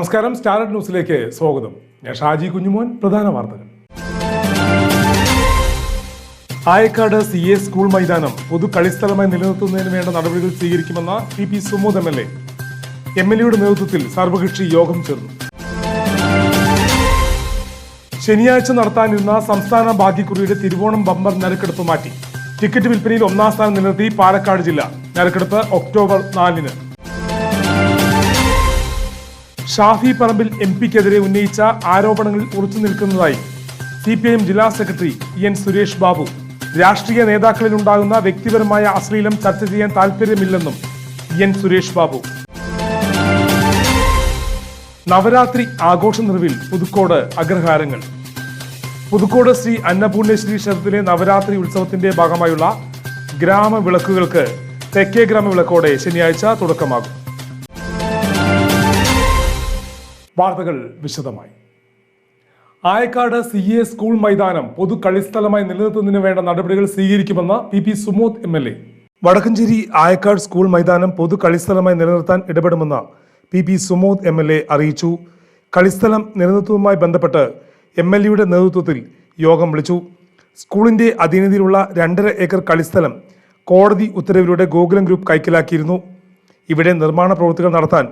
നമസ്കാരം സ്റ്റാർട്ട് ന്യൂസിലേക്ക് സ്വാഗതം. ഞാൻ ഷാജി കുഞ്ഞുമോൻ പ്രധാന വാർത്തകൾ. ആയക്കാട് സി എ സ്കൂൾ മൈതാനം പൊതു കളിസ്ഥലമായി നിലനിർത്തുന്നതിന് വേണ്ട നടപടികൾ സ്വീകരിക്കുമെന്ന T P Sumod M L A. M L എയുടെ നേതൃത്വത്തിൽ സർവകക്ഷി യോഗം ചേർന്നു. ശനിയാഴ്ച നടത്താനിരുന്ന സംസ്ഥാന ഭാഗ്യക്കുറിയുടെ തിരുവോണം ബമ്പർ നറുക്കെടുപ്പ് മാറ്റി. ടിക്കറ്റ് വിൽപ്പനയിൽ ഒന്നാം സ്ഥാനം നിലനിർത്തി പാലക്കാട് ജില്ല. നറുക്കെടുപ്പ് ഒക്ടോബർ നാലിന്. ഷാഫി പറമ്പിൽ എം പിക്കെതിരെ ഉന്നയിച്ച ആരോപണങ്ങളിൽ ഉറച്ചു നിൽക്കുന്നതായി സി പി ഐ എം ജില്ലാ സെക്രട്ടറി എൻ സുരേഷ് ബാബു. രാഷ്ട്രീയ നേതാക്കളിൽ ഉണ്ടാകുന്ന വ്യക്തിപരമായ അശ്ലീലം ചർച്ച ചെയ്യാൻ താല്പര്യമില്ലെന്നും എൻ സുരേഷ് ബാബു. നവരാത്രി ആഘോഷ നിറവിൽ പുതുക്കോട് അഗ്രഹാരങ്ങൾ. പുതുക്കോട് ശ്രീ അന്നപൂർണേശ്വരി ക്ഷേത്രത്തിലെ നവരാത്രി ഉത്സവത്തിന്റെ ഭാഗമായുള്ള ഗ്രാമവിളക്കുകൾക്ക് തെക്കേ ഗ്രാമവിളക്കോടെ ശനിയാഴ്ച തുടക്കമാകും. വാർത്തകൾ വിശദമായി. ആയക്കാട് സി എ സ്കൂൾ മൈതാനം പൊതു കളിസ്ഥലമായി നിലനിർത്തുന്നതിന് വേണ്ട നടപടികൾ സ്വീകരിക്കുമെന്ന് P P Sumod M L A. Vadakkanchery Ayakkad school മൈതാനം പൊതു കളിസ്ഥലമായി നിലനിർത്താൻ ഇടപെടുമെന്ന് P P Sumod M L A അറിയിച്ചു. കളിസ്ഥലം നിലനിർത്തുന്നതുമായി ബന്ധപ്പെട്ട് എം എൽ എയുടെ നേതൃത്വത്തിൽ യോഗം വിളിച്ചു. സ്കൂളിന്റെ അധീനതയിലുള്ള രണ്ടര ഏക്കർ കളിസ്ഥലം കോടതി ഉത്തരവിലൂടെ ഗോകുലം ഗ്രൂപ്പ് കൈക്കലാക്കിയിരുന്നു. ഇവിടെ നിർമ്മാണ പ്രവൃത്തികൾ നടത്താൻ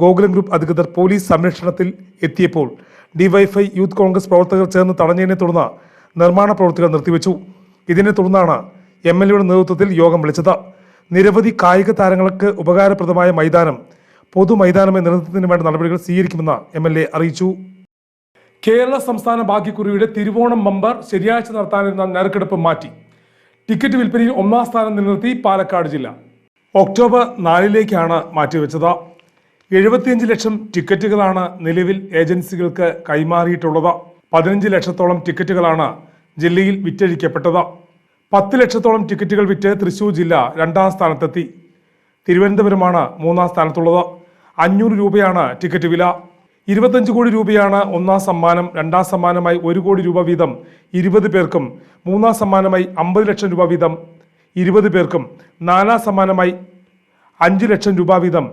ഗോകുലം ഗ്രൂപ്പ് അധികൃതർ പോലീസ് സംരക്ഷണത്തിൽ എത്തിയപ്പോൾ ഡിവൈഫൈ യൂത്ത് കോൺഗ്രസ് പ്രവർത്തകർ ചേർന്ന് തടഞ്ഞതിനെ തുടർന്ന് നിർമ്മാണ പ്രവൃത്തികൾ നിർത്തിവെച്ചു. ഇതിനെ തുടർന്നാണ് എം എൽ എയുടെ നേതൃത്വത്തിൽ യോഗം വിളിച്ചത്. നിരവധി കായിക താരങ്ങൾക്ക് ഉപകാരപ്രദമായ മൈതാനം പൊതു മൈതാനമായി നിലനിർത്തുന്നതിന് വേണ്ട നടപടികൾ സ്വീകരിക്കുമെന്ന് എം എൽ എ അറിയിച്ചു. കേരള സംസ്ഥാന ഭാഗ്യക്കുറിയുടെ തിരുവോണം ബമ്പർ ശനിയാഴ്ച നടത്താനിരുന്ന നറുക്കെടുപ്പ് മാറ്റി. ടിക്കറ്റ് വിൽപ്പനയിൽ ഒന്നാം സ്ഥാനം നിലനിർത്തി പാലക്കാട് ജില്ല. ഒക്ടോബർ നാലിലേക്കാണ് മാറ്റിവെച്ചത്. എഴുപത്തിയഞ്ച് ലക്ഷം ടിക്കറ്റുകളാണ് നിലവിൽ ഏജൻസികൾക്ക് കൈമാറിയിട്ടുള്ളത്. പതിനഞ്ച് ലക്ഷത്തോളം ടിക്കറ്റുകളാണ് ജില്ലയിൽ വിറ്റഴിക്കപ്പെട്ടത്. പത്ത് ലക്ഷത്തോളം ടിക്കറ്റുകൾ വിറ്റ് തൃശൂർ ജില്ല രണ്ടാം സ്ഥാനത്തെത്തി. തിരുവനന്തപുരമാണ് മൂന്നാം സ്ഥാനത്തുള്ളത്. അഞ്ഞൂറ് രൂപയാണ് ടിക്കറ്റ് വില. ഇരുപത്തഞ്ച് കോടി രൂപയാണ് ഒന്നാം സമ്മാനം. രണ്ടാം സമ്മാനമായി ഒരു കോടി രൂപ വീതം ഇരുപത് പേർക്കും മൂന്നാം സമ്മാനമായി അമ്പത് ലക്ഷം രൂപ വീതം ഇരുപത് പേർക്കും നാലാം സമ്മാനമായി അഞ്ച് ലക്ഷം രൂപ വീതം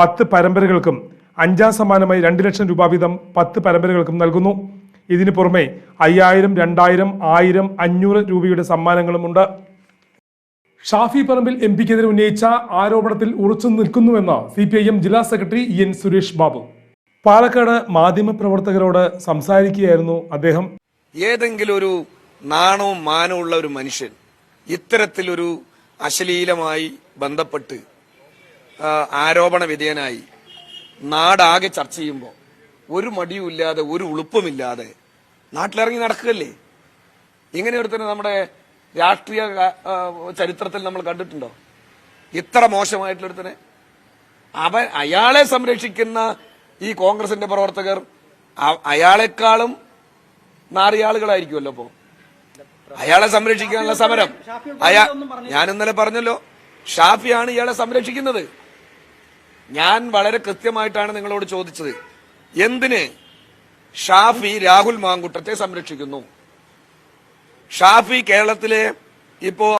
പത്ത് പരമ്പരകൾക്കും അഞ്ചാം സമ്മാനമായി രണ്ട് ലക്ഷം രൂപ വീതം പത്ത് പരമ്പരകൾക്കും നൽകുന്നു. ഇതിനു പുറമെ അയ്യായിരം രണ്ടായിരം ആയിരം അഞ്ഞൂറ് രൂപയുടെ സമ്മാനങ്ങളുമുണ്ട്. ഷാഫി പറമ്പിൽ എം പിക്കെതിരെ ഉന്നയിച്ച ആരോപണത്തിൽ ഉറച്ചു നിൽക്കുന്നുവെന്ന് സി പി ഐ എം ജില്ലാ സെക്രട്ടറി എൻ സുരേഷ് ബാബു. പാലക്കാട് മാധ്യമപ്രവർത്തകരോട് സംസാരിക്കുകയായിരുന്നു അദ്ദേഹം. ഏതെങ്കിലും ഒരു നാണവും മാനവും ഉള്ള ഒരു മനുഷ്യൻ ഇത്തരത്തിലൊരു അശ്ലീലമായി ബന്ധപ്പെട്ട് ആരോപണ വിധേയനായി നാടാകെ ചർച്ച ചെയ്യുമ്പോൾ ഒരു മടിയുമില്ലാതെ ഒരു ഉളുപ്പുമില്ലാതെ നാട്ടിലിറങ്ങി നടക്കുകയല്ലേ? ഇങ്ങനെ ഒരുത്തന്നെ നമ്മുടെ രാഷ്ട്രീയ ചരിത്രത്തിൽ നമ്മൾ കണ്ടിട്ടുണ്ടോ? ഇത്ര മോശമായിട്ടുള്ളൊരുത്തനെ. അവൻ അയാളെ സംരക്ഷിക്കുന്ന ഈ കോൺഗ്രസിന്റെ പ്രവർത്തകർ അയാളെക്കാളും നാറിയാളുകളായിരിക്കുമല്ലോ അപ്പോ അയാളെ സംരക്ഷിക്കാനുള്ള സമരം. അയാ ഞാൻ ഇന്നലെ പറഞ്ഞല്ലോ. ഷാഫിയാണ് ഇയാളെ സംരക്ഷിക്കുന്നത്. ഞാൻ വളരെ കൃത്യമായിട്ടാണ് നിങ്ങളോട് ചോദിച്ചത്. എന്തിന് ഷാഫി രാഹുൽ മാങ്കുട്ടത്തെ സംരക്ഷിക്കുന്നു? ഷാഫി കേരളത്തിലെ ഇപ്പോ